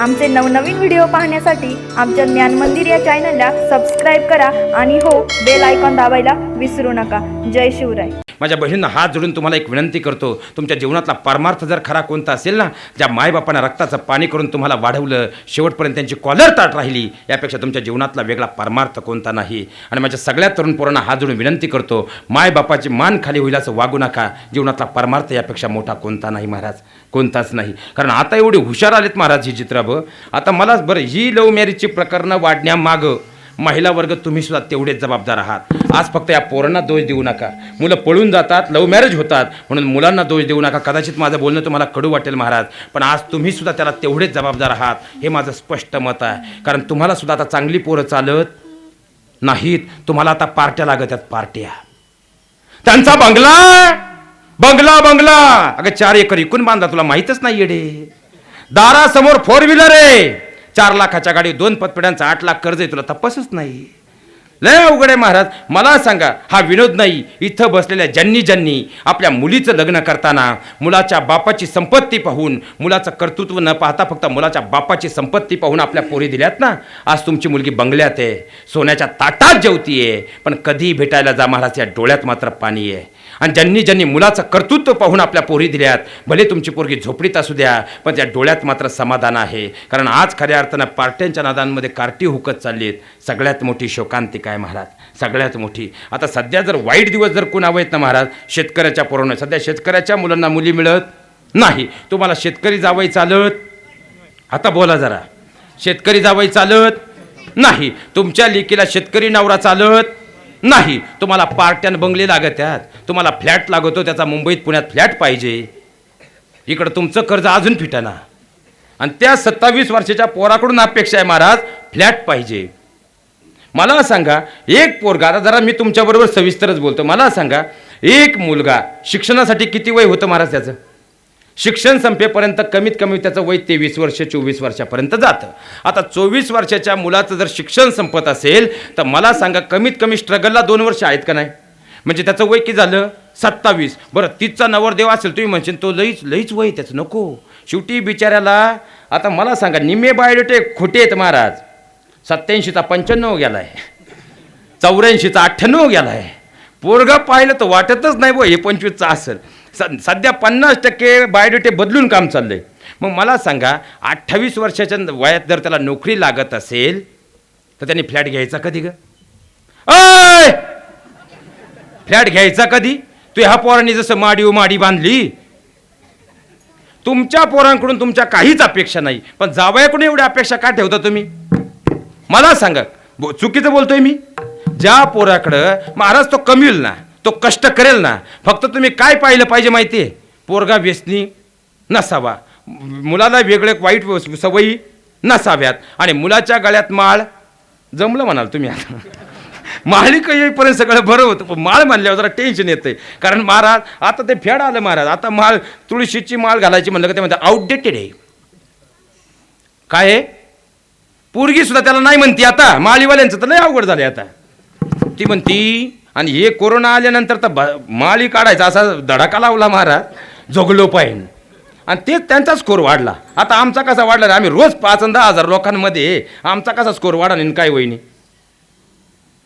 आमचे नवनवीन व्हिडिओ पाहण्यासाठी आमच्या ज्ञान मंदिर या चॅनलला सबस्क्राईब करा आणि हो बेल आयकॉन दाबायला विसरू नका. जय शिवराय. माझ्या बहिणींना हात जोडून तुम्हाला एक विनंती करतो. तुमच्या जीवनातला परमार्थ जर खरा कोणता असेल ना ज्या मायबापानं रक्ताचं पाणी करून तुम्हाला वाढवलं शेवटपर्यंत त्यांची कॉलर ताट राहिली यापेक्षा तुमच्या जीवनातला वेगळा परमार्थ कोणता नाही. आणि माझ्या सगळ्या तरुण पोरांना हात जोडून विनंती करतो मायबापाची मान खाली होईल असं वागू नका. जीवनातला परमार्थ यापेक्षा मोठा कोणता नाही महाराज? कोणताच नाही. कारण आता एवढे हुशार आलेत महाराज ही चित्राभ आता मलाच बरं ही लव्ह मॅरेजची प्रकरणं वाढण्यामागं महिला वर्ग तुम्ही सुद्धा तेवढेच जबाबदार आहात. आज फक्त या पोरांना दोष देऊ नका. मुलं पळून जातात लव्ह मॅरेज होतात. म्हणून मुलांना दोष देऊ नका. कदाचित माझं बोलणं तुम्हाला कडू वाटेल महाराज पण आज तुम्ही सुद्धा त्याला तेवढेच जबाबदार आहात. हे माझं स्पष्ट मत आहे. कारण तुम्हाला सुद्धा आता चांगली पोरं चालत नाहीत. तुम्हाला आता पार्ट्या लागत आहेत पार्ट्या. त्यांचा बंगला बंगला बंगला. अगं चार एकर इकून बांधला तुला माहीतच नाही येडे दारासमोर फोर व्हीलर आहे. चार लाखाच्या गाडी दोन पतपेढ्यांचं आठ लाख कर्ज आहे तुला तपासच नाही. लय अवघड आहे महाराज. मला सांगा हा विनोद नाही इथं बसलेल्या ज्यांनी ज्यांनी आपल्या मुलीचं लग्न करताना मुलाच्या बापाची संपत्ती पाहून मुलाचं कर्तृत्व न पाहता फक्त मुलाच्या बापाची संपत्ती पाहून आपल्या पोरी दिल्यात ना? आज तुमची मुलगी बंगल्यात आहे सोन्याच्या ताटात जेवतीये पण कधी भेटायला जा महाराज या डोळ्यात मात्र पाणी आहे. आणि ज्यांनी ज्यांनी मुलाचं कर्तृत्व पाहून आपल्या पोरी दिल्यात भले तुमची पोरगी झोपडीत असू द्या पण त्या डोळ्यात मात्र समाधान आहे. कारण आज खऱ्या अर्थानं पार्ट्यांच्या नादांमध्ये कार्टी हुकत चालली आहेत सगळ्यात मोठी शोकांतिका. काय महाराज? सगळ्यात मोठी. आता सध्या जर वाईट दिवस जर कोण हवे आहेत ना महाराज? शेतकऱ्याच्या पोरांना सध्या शेतकऱ्याच्या मुलांना मुली मिळत नाही. तुम्हाला शेतकरी जावई चालत? आता बोला जरा. शेतकरी जावई चालत? नाही. तुमच्या लेकीला शेतकरी नवरा चालत? नाही. तुम्हाला पार्ट्यान बंगले लागत आहेत तुम्हाला फ्लॅट लागतो त्याचा मुंबईत पुण्यात फ्लॅट पाहिजे. इकडं तुमचं कर्ज अजून फिटाना. आणि त्या सत्तावीस वर्षाच्या पोराकडून अपेक्षा आहे महाराज फ्लॅट पाहिजे. मला सांगा एक पोरगा आता जरा मी तुमच्याबरोबर सविस्तरच बोलतो. मला सांगा एक मुलगा शिक्षणासाठी किती वय होतं महाराज त्याचं? शिक्षण संपेपर्यंत कमीत कमी त्याचं वय तेवीस वर्ष चोवीस वर्षापर्यंत जातं. आता चोवीस वर्षाच्या मुलाचं जर शिक्षण संपत असेल तर मला सांगा कमीत कमी स्ट्रगलला दोन वर्ष आहेत का नाही? म्हणजे त्याचं वय किती झालं? सत्तावीस. बरं तिथचा नवरदेव असेल तुम्ही म्हणशील तो लईच लईच वय त्याचं. नको. शेवटी बिचाऱ्याला आता मला सांगा निम्मे बायोडेटे खोटे आहेत महाराज. सत्याऐंशीचा पंच्याण्णव गेला आहे चौऱ्याऐंशीचा अठ्ठ्याण्णव गेला आहे पोरगा पाहिलं तर वाटतच नाही बो हे पंचवीसचा असेल. स सध्या पन्नास टक्के बायोडेटे बदलून काम चाललं आहे मग मला सांगा अठ्ठावीस वर्षाच्या वयात जर त्याला नोकरी लागत असेल तर त्यांनी फ्लॅट घ्यायचा कधी ग? अय फ्लॅट घ्यायचा कधी? तू ह्या पोरांनी जसं माडी माडी बांधली. तुमच्या पोरांकडून तुमच्या काहीच अपेक्षा नाही. पण जावयाकडून एवढी अपेक्षा का ठेवता तुम्ही? मला सांगा बो- चुकीचं बोलतोय मी? ज्या पोराकडं महाराज तो कमी होईल ना तो कष्ट करेल ना फक्त तुम्ही काय पाहिलं पाहिजे माहिती आहे पोरगा व्यसनी नसावा. मुलाला वेगळे वाईट व- सवयी नसाव्यात. आणि मुलाच्या गळ्यात माळ जमलं म्हणाल तुम्ही आता. माळिक येईपर्यंत सगळं बरं होतं पण माळ म्हणल्यावर जरा टेन्शन येतंय. कारण महाराज आता ते फेड आलं महाराज. आता माळ तुळशीची माळ घालायची म्हणलं का ते म्हणतात आउटडेटेड आहे. काय आहे? पोरगी सुद्धा त्याला नाही म्हणती आता. माळीवाल्यांचं तर लय अवघड झाले आता. ती म्हणती आणि हे कोरोना आल्यानंतर तर ब- माळी काढायचा असा धडाका लावला महाराज. जगलो पाहिजे आणि तेच त्यांचा स्कोर वाढला. आता आमचा कसा वाढला आम्ही रोज पाच दहा हजार लोकांमध्ये आमचा कसा स्कोर वाढा आणि काय वहिनी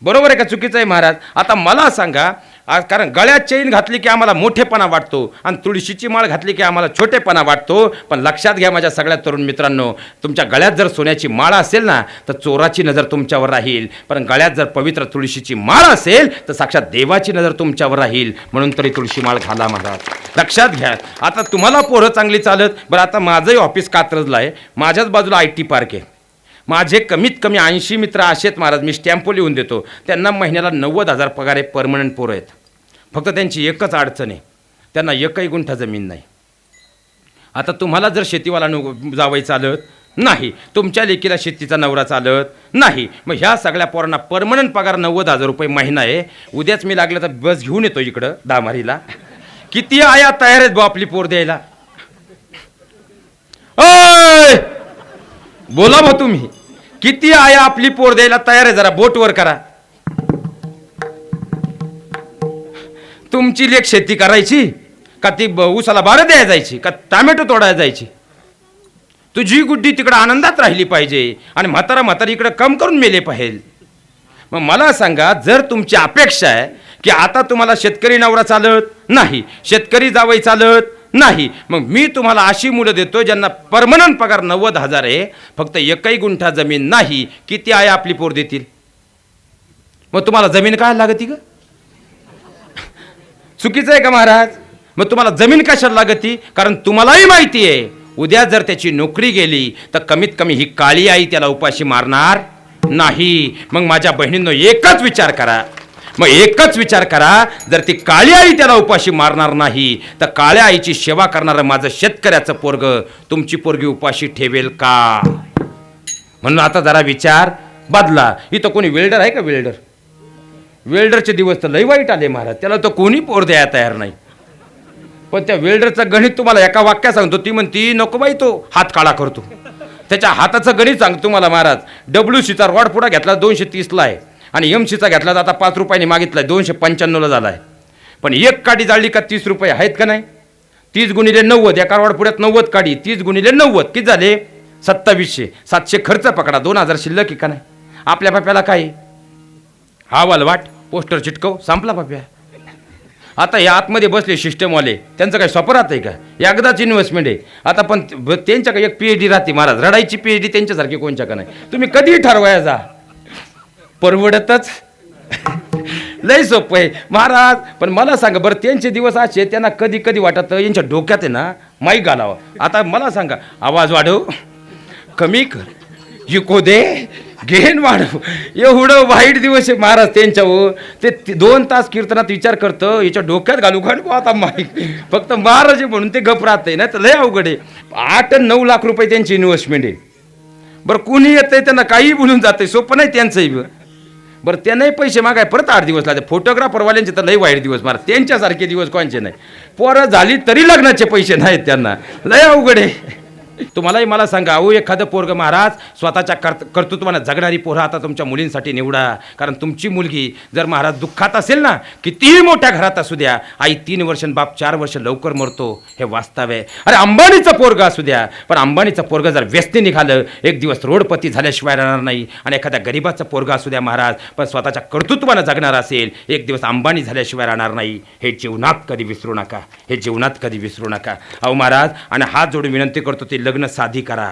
बरोबर आहे का चुकीचं आहे महाराज? आता मला सांगा कारण गळ्यात चैन घातली की आम्हाला मोठेपणा वाटतो आणि तुळशीची माळ घातली की आम्हाला छोटेपणा वाटतो. पण लक्षात घ्या माझ्या सगळ्या तरुण मित्रांनो तुमच्या गळ्यात जर सोन्याची माळ असेल ना तर चोराची नजर तुमच्यावर राहील. पण गळ्यात जर पवित्र तुळशीची माळ असेल तर साक्षात देवाची नजर तुमच्यावर राहील. म्हणून तरी तुळशी माळ घाला महाराज. लक्षात घ्या. आता तुम्हाला पोरं चांगली चालत बरं आता माझंही ऑफिस कात्रजला आहे. माझ्याच बाजूला आय टी पार्क आहे. माझे कमीत कमी ऐंशी मित्र असे आहेत महाराज मी स्टॅम्पो लिहून देतो. त्यांना महिन्याला नव्वद हजार पगार आहे परमनंट पोरं आहेत. फक्त त्यांची एकच अडचण आहे. त्यांना एकही गुंठा जमीन नाही. आता तुम्हाला जर शेतीवाला न जावई चालत नाही. तुमच्या लेकीला शेतीचा नवरा चालत नाही. मग ह्या सगळ्या पोरांना परमनंट पगार नव्वद हजार रुपये महिना आहे. उद्याच मी लागलं तर बस घेऊन येतो इकडं दामारीला. किती आया तयार आहेत बो आपली पोर द्यायला. बोला भाऊ तुम्ही. किती आया आपली पोर द्यायला तयार आहे जरा बोट वर करा. तुमची लेख शेती करायची? का ती ब- ऊसाला बारं द्यायला जायची? का टॅमॅटो तोडायला जायची? तुझी गुड्डी तिकडं आनंदात राहिली पाहिजे आणि म्हातारा म्हातारी इकडं कम करून मेले पाहिजे. मग मला सांगा जर तुमची अपेक्षा आहे की आता तुम्हाला शेतकरी नवरा चालत नाही शेतकरी जावई चालत नाही. मग मी तुम्हाला अशी मुलं देतो ज्यांना परमनंट पगार नव्वद हजार आहे फक्त एकही गुंठा जमीन नाही किती आहे आपली पोर देतील? मग तुम्हाला जमीन काय लागती ग? चुकीचं आहे का महाराज? मग तुम्हाला जमीन कशाला लागती? कारण तुम्हालाही माहिती आहे उद्या जर त्याची नोकरी गेली तर कमीत कमी ही काळी आई त्याला उपाशी मारणार नाही. मग माझ्या बहिणींनो एकच विचार करा. मग एकच विचार करा जर ती काळी आई त्याला उपाशी मारणार नाही तर काळ्या आईची सेवा करणारं माझं शेतकऱ्याचं पोरग तुमची पोरगी उपाशी ठेवेल का? म्हणून आता जरा विचार बदला. इथं कोणी वेल्डर आहे का वेल्डर? वेल्डरचे दिवस तर लई वाईट आले महाराज. त्याला तर कोणी पोर द्यायला तयार नाही. पण त्या वेल्डरचं गणित तुम्हाला एका वाक्यात सांगतो. ती म्हणती नको बाई तो हात काळा करतो. त्याच्या हाताचं गणित सांगतो तुम्हाला महाराज. डब्ल्यू सीचा रॉड पुढा घेतला दोनशे तीसला आहे. आणि एम सीचा घेतला तर आता पाच रुपयाने मागितलाय. दोनशे पंच्याण्णवला झाला आहे पण एक काडी जाळली का तीस रुपये? आहेत का नाही? तीस गुणिले नव्वद एका कारवाड पुढ्यात नव्वद काडी. तीस गुणिले नव्वद किती झाले? सत्तावीसशे. सातशे खर्च पकडा. दोन हजार शिल्लक आहे का नाही? आपल्या पाप्याला काय? हा वाट पोस्टर चिटकव संपला पाप्या आता या आतमध्ये बसले सिस्टमवाले त्यांचं काही स्वप्न राहत आहे का? एकदाच इन्व्हेस्टमेंट आहे. आता पण त्यांच्या का एक पी एच डी राहते महाराज. रडायची पी एच डी त्यांच्यासारखी कोणच्या का नाही? तुम्ही कधी ठरवाया जा. परवडतच. लय सोपं आहे. महाराज पण मला सांगा बरं त्यांचे दिवस असे त्यांना कधी कधी वाटत यांच्या डोक्यात आहे ना माईक घालावं. आता मला सांगा आवाज वाढव कमी कर इको दे घेन वाढव. एवढं वाईट दिवस आहे महाराज त्यांच्यावर. ते दोन तास कीर्तनात विचार करतं याच्या डोक्यात घालू घालू आता माईक फक्त महाराज म्हणून ते गप आहे ना तर लय अवघड आहे. आठ नऊ लाख रुपये त्यांची इन्व्हेस्टमेंट आहे. बरं कोणी येतंय त्यांना काही बोलून जाते सोपं नाही त्यांचंही. बी. बरं त्यांनाही पैसे मागाय परत आठ दिवस लागते फोटोग्राफरवाल्यांचे तर लई वाईट दिवस. मारा त्यांच्यासारखे दिवस कोणचे नाही. पोरं झाली तरी लग्नाचे पैसे नाहीत त्यांना. लय अवघड आहे. तुम्हालाही मला सांगा अहो एखादं पोरग महाराज स्वतःच्या कर्त कर्तृत्वानं जगणारी पोरं आता तुमच्या मुलींसाठी निवडा. कारण तुमची मुलगी जर महाराज दुःखात असेल ना कितीही मोठ्या घरात असू द्या आई तीन वर्ष बाप चार वर्ष लवकर मरतो हे वास्तव आहे. अरे अंबानीचं पोरग असू द्या पण अंबानीचं पोरग जर व्यस्ती निघालं एक दिवस रोडपती झाल्याशिवाय राहणार नाही आणि एखाद्या गरीबाचं पोरग असू द्या महाराज पण स्वतःच्या कर्तृत्वानं जगणार असेल एक दिवस अंबानी झाल्याशिवाय राहणार नाही हे जीवनात कधी विसरू नका हे जीवनात कधी विसरू नका. अहो महाराज आणि हात जोडून विनंती करतो ते लग्न साधी करा.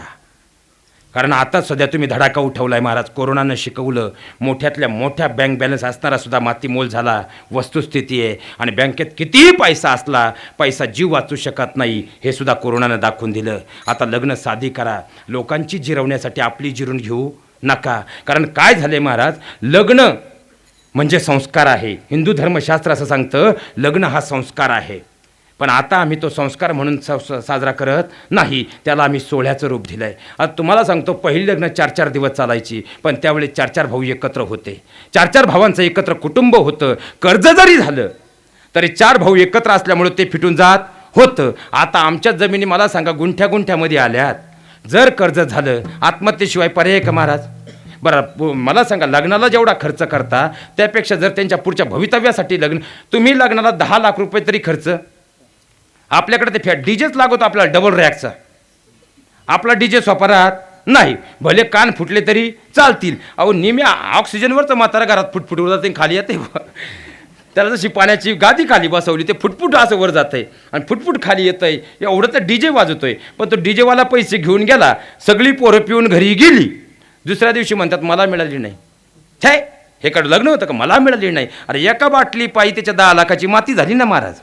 कारण आता सध्या तुम्ही धडाका उठवला आहे महाराज. कोरोनानं शिकवलं. मोठ्यातल्या मोठ्या बँक बॅलन्स असणारा सुद्धा मातीमोल झाला. वस्तुस्थिती आहे. आणि बँकेत कितीही पैसा असला पैसा जीव वाचू शकत नाही हे सुद्धा कोरोनानं दाखवून दिलं. आता लग्न साधी करा. लोकांची जिरवण्यासाठी आपली जिरून घेऊ नका. कारण काय झाले महाराज? लग्न म्हणजे संस्कार आहे. हिंदू धर्मशास्त्र असं सांगतं लग्न हा संस्कार आहे. पण आता आम्ही तो संस्कार म्हणून सा साजरा करत नाही. त्याला आम्ही सोहळ्याचं रूप दिलं आहे आता तुम्हाला सांगतो पहिली लग्न चार चार दिवस चालायची पण त्यावेळी चार चार भाऊ एकत्र होते. चार चार भावांचं एकत्र कुटुंब होतं. कर्ज जरी झालं तरी चार भाऊ एकत्र असल्यामुळे ते फिटून जात होतं. आता आमच्या जमिनी मला सांगा गुंठ्या गुंठ्यामध्ये आल्यात. जर कर्ज झालं आत्महत्येशिवाय पर्याय का महाराज? बरं मला सांगा लग्नाला जेवढा खर्च करता त्यापेक्षा जर त्यांच्या पुढच्या भवितव्यासाठी लग्न तुम्ही लग्नाला दहा लाख रुपये तरी खर्च? आपल्याकडे ते फॅ डीजेच लागतो आपल्याला डबल रॅकचा आपला डीजे स्वपरात नाही. भले कान फुटले तरी चालतील. अहो निम्या ऑक्सिजनवरचं म्हातारा घरात फुटफुट वर जाते खाली येते. त्याला जशी पाण्याची गादी खाली बसवली ते फुटफुट असं वर जात आहे आणि फुटफुट खाली येत आहे एवढं तर डीजे वाजवतोय पण तो डीजेवाला पैसे घेऊन गेला सगळी पोरं पिऊन घरी गेली. दुसऱ्या दिवशी म्हणतात मला मिळाली नाही. छे! हे कडं लग्न होतं का? मला मिळाली नाही. अरे एका बाटली पायी त्याच्या दहा लाखाची माती झाली ना महाराज?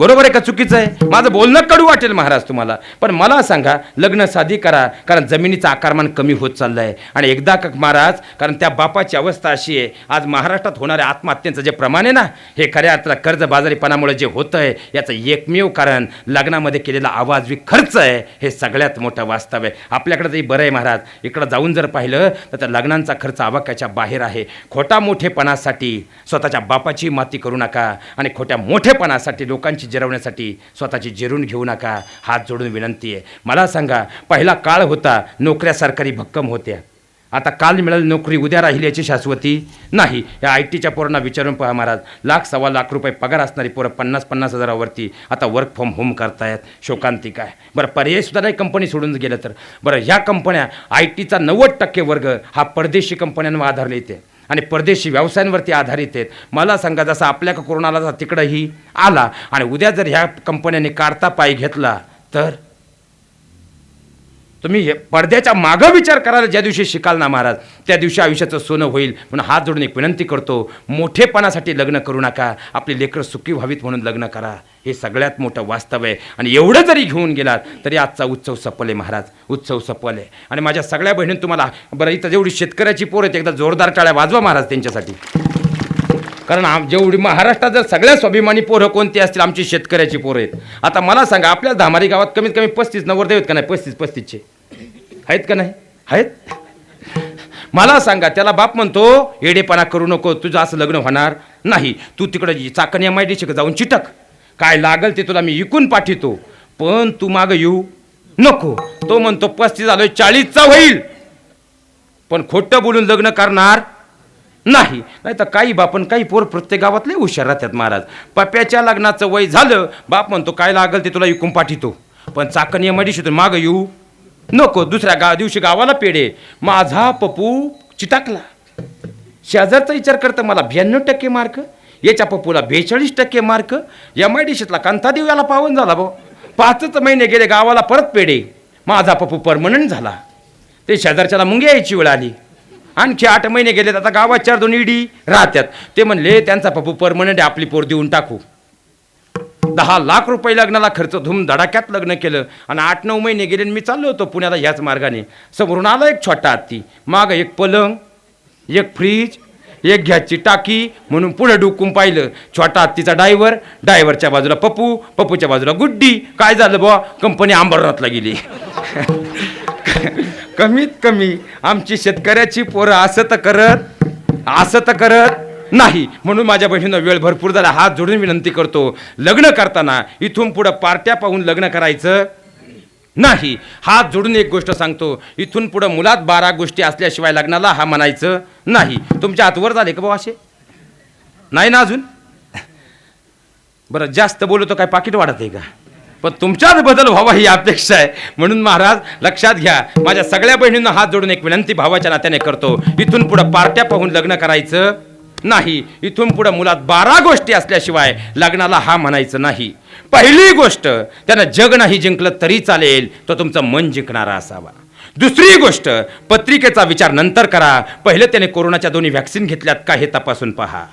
बरोबर आहे का चुकीचं आहे? माझं बोलणं कडू वाटेल महाराज तुम्हाला. पण मला सांगा लग्न साधी करा कारण जमिनीचं आकारमान कमी होत चाललं आहे आणि एकदा का महाराज कारण त्या बापाची अवस्था अशी आहे आज महाराष्ट्रात होणाऱ्या आत्महत्येचं जे प्रमाण आहे ना हे खऱ्या अर्थाला कर्जबाजारीपणामुळे जे होतं आहे याचं एकमेव कारण लग्नामध्ये केलेला आवाजवी खर्च आहे हे सगळ्यात मोठं वास्तव आहे. आपल्याकडे तरी बरं आहे महाराज. इकडं जाऊन जर पाहिलं तर त्या लग्नांचा खर्च आवाक्याच्या बाहेर आहे. खोटा मोठेपणासाठी स्वतःच्या बापाची माती करू नका. आणि खोट्या मोठेपणासाठी लोकांची जिरवण्यासाठी स्वतःची जिरून घेऊ नका हात जोडून विनंती आहे. मला सांगा पहिला काळ होता नोकऱ्या सरकारी भक्कम होत्या. आता काल मिळाली नोकरी उद्या राहील याची शाश्वती नाही. या आय टीच्या पोरांना विचारून पहा महाराज. लाख सव्वा लाख रुपये पगार असणारी पोरं पन्नास पन्नास हजारावरती आता वर्क फ्रॉम होम करतायत. शोकांतिक आहे बरं पर्यायसुद्धा नाही कंपनी सोडून गेलं तर. बरं ह्या कंपन्या आय टीचा नव्वद टक्के वर्ग हा परदेशी कंपन्यांवर आधारले येते आणि परदेशी व्यवसायांवरती आधारित आहेत. मला सांगा जसं आपल्या का कोरोनाला जसा तिकडंही आला आणि उद्या जर ह्या कंपन्यांनी काढता पाय घेतला तर? तुम्ही हे पडद्याच्या मागं विचार करायला ज्या दिवशी शिकाल ना महाराज त्या दिवशी आयुष्याचं सोनं होईल. म्हणून हात जोडून एक विनंती करतो मोठेपणासाठी लग्न करू नका. आपली लेकरं सुखी व्हावीत म्हणून लग्न करा. हे सगळ्यात मोठं वास्तव आहे. आणि एवढं जरी घेऊन गेलात तरी आजचा उत्सव सपल आहे महाराज. उत्सव सपल आहे. आणि माझ्या सगळ्या बहिणींनी तुम्हाला बरं इथं जेवढी शेतकऱ्याची पोर आहेत एकदा जोरदार टाळ्या वाजवा महाराज त्यांच्यासाठी. कारण आम जेवढी महाराष्ट्रात जर सगळ्या स्वाभिमानी पोरं कोणती असतील आमची शेतकऱ्याची पोरं आहेत. आता मला सांगा आपल्या धामारी गावात कमीत कमी पस्तीस नव्वद आहेत का नाही? पस्तीस पस्तीसचे. आहेत का नाही? आहेत? मला सांगा त्याला बाप म्हणतो येडेपणा करू नको तुझं असं लग्न होणार नाही. तू तिकडं चाकण एम आय डी जाऊन चिटक. काय लागल ते तुला मी इकून पाठवतो पण तू मागं येऊ नको. तो म्हणतो पस्तीस आलोय चाळीसचा होईल. पण खोटं बोलून लग्न करणार नाही. नाही तर काही बापन काही पोर प्रत्येक गावातले हुशार राहतात महाराज. पप्याच्या लग्नाचं वय झालं बाप म्हणतो काय लागल ते तुला इकून पाठवतो पण चाकण या मडीशीतून मागं येऊ नको. दुसऱ्या गा दिवशी गावाला पेढे. माझा पप्पू चिटाकला शेजारचा विचार करतं मला ब्याण्णव टक्के मार्क याच्या पप्पूला बेचाळीस टक्के मार्क एम आय डी शीतला याला पावन झाला भाऊ. पाचच महिने गेले गावाला परत पेढे. माझा पप्पू परमनंट झाला. ते शेजारच्याला मुंगी यायची वेळ आली. आणखी आठ महिने गेलेत आता गावात चार दोन इडी राहत्यात. ते म्हणले त्यांचा पप्पू परमनंट आपली पोर देऊन टाकू. दहा लाख रुपये लग्नाला खर्च धुम धडाक्यात लग्न केलं आणि आठ नऊ महिने गेले आणि मी चाललो होतो पुण्याला ह्याच मार्गाने. समोरून आला एक छोटा हत्ती. माग एक पलंग एक फ्रीज एक घ्याची टाकी म्हणून पुढे डुकून पाहिलं. छोटा हत्तीचा डायव्हर डायव्हरच्या बाजूला पप्पू पप्पूच्या बाजूला गुड्डी. काय झालं बुवा? कंपनी अंबरनाथला गेली. कमीत कमी आमची शेतकऱ्याची पोरं असं तर करत असं तर करत नाही. म्हणून माझ्या बहिणीनं वेळ भरपूर झाला. हात जोडून विनंती करतो. लग्न करताना इथून पुढं पार्ट्या पाहून लग्न करायचं नाही. हात जोडून एक गोष्ट सांगतो. इथून पुढं मुलात बारा गोष्टी असल्याशिवाय लग्नाला हा म्हणायचं नाही. तुमच्या हातवर झाले का भाऊ असे? नाही ना अजून? बरं जास्त बोलतो काय पाकिट वाढत आहे का? पण तुमच्यात बदल व्हावा ही अपेक्षा आहे. म्हणून महाराज लक्षात घ्या माझ्या सगळ्या बहिणींना हात जोडून एक विनंती भावाच्या नात्याने करतो. इथून पुढं पार्ट्या पाहून लग्न करायचं नाही. इथून पुढं मुलात बारा गोष्टी असल्याशिवाय लग्नाला हा म्हणायचं नाही. पहिली गोष्ट त्यानं जग नाही जिंकलं तरी चालेल तो तुमचं मन जिंकणारा असावा. दुसरी गोष्ट पत्रिकेचा विचार नंतर करा. पहिले त्याने कोरोनाच्या दोन्ही व्हॅक्सिन घेतल्यात का हे तपासून पहा.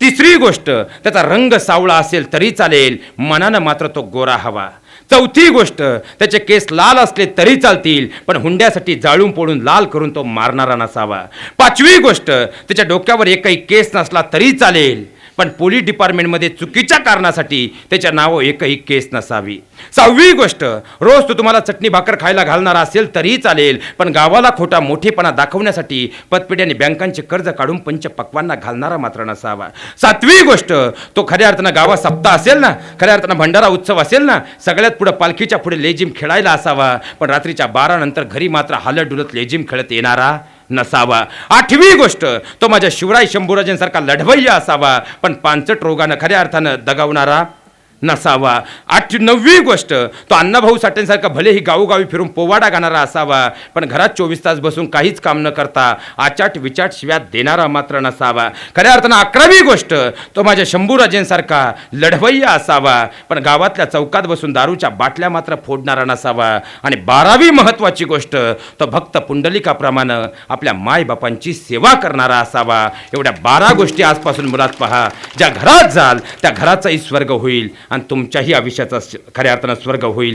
तिसरी गोष्ट त्याचा रंग सावळा असेल तरी चालेल मनानं मात्र तो गोरा हवा. चौथी गोष्ट त्याचे केस लाल असले तरी चालतील पण हुंड्यासाठी जाळून पोळून लाल करून तो मारणारा नसावा. पाचवी गोष्ट त्याच्या डोक्यावर एकही केस नसला तरी चालेल. पण पोलीस डिपार्टमेंटमध्ये चुकीच्या कारणासाठी त्याच्या नावं एकही केस नसावी. सहावी गोष्ट रोज तो तुम्हाला चटणी भाकर खायला घालणारा असेल तरीही चालेल पण गावाला खोटा मोठेपणा दाखवण्यासाठी पतपेढ्याने बँकांचे कर्ज काढून पंच पक्वांना घालणारा मात्र नसावा. सातवी गोष्ट तो खऱ्या अर्थानं गावात सप्ताह असेल ना खऱ्या अर्थानं भंडारा उत्सव असेल ना सगळ्यात पुढे पालखीच्या पुढे लेजिम खेळायला असावा पण रात्रीच्या बारा नंतर घरी मात्र हालत डुलत लेजिम खेळत येणारा? नसावा. आठवी गोष्ट तो माझ्या शिवराय शंभूराजेंसारखा लढवय्या असावा. पण पानचट रोगानं खऱ्या अर्थानं दगावणारा नसावा. आठ नववी गोष्ट तो अण्णाभाऊ साठेंसारखा भलेही गावोगावी फिरून पोवाडा गाणारा असावा पण घरात चोवीस तास बसून काहीच काम न करता आचाट विचाट शिव्यात देणारा मात्र नसावा. खऱ्या अर्थानं अकरावी गोष्ट तो माझ्या शंभूराजेंसारखा लढवय्या असावा पण गावातल्या चौकात बसून दारूच्या बाटल्या मात्र फोडणारा नसावा. आणि बारावी महत्त्वाची गोष्ट तो भक्त पुंडलिकाप्रमाणे आपल्या मायबापांची सेवा करणारा असावा. एवढ्या बारा गोष्टी आजपासून मुलात पहा. ज्या घरात जाल त्या घराचाही स्वर्ग होईल. आणि तुमच्याही आयुष्याचा खऱ्या अर्थानं स्वर्ग होईल.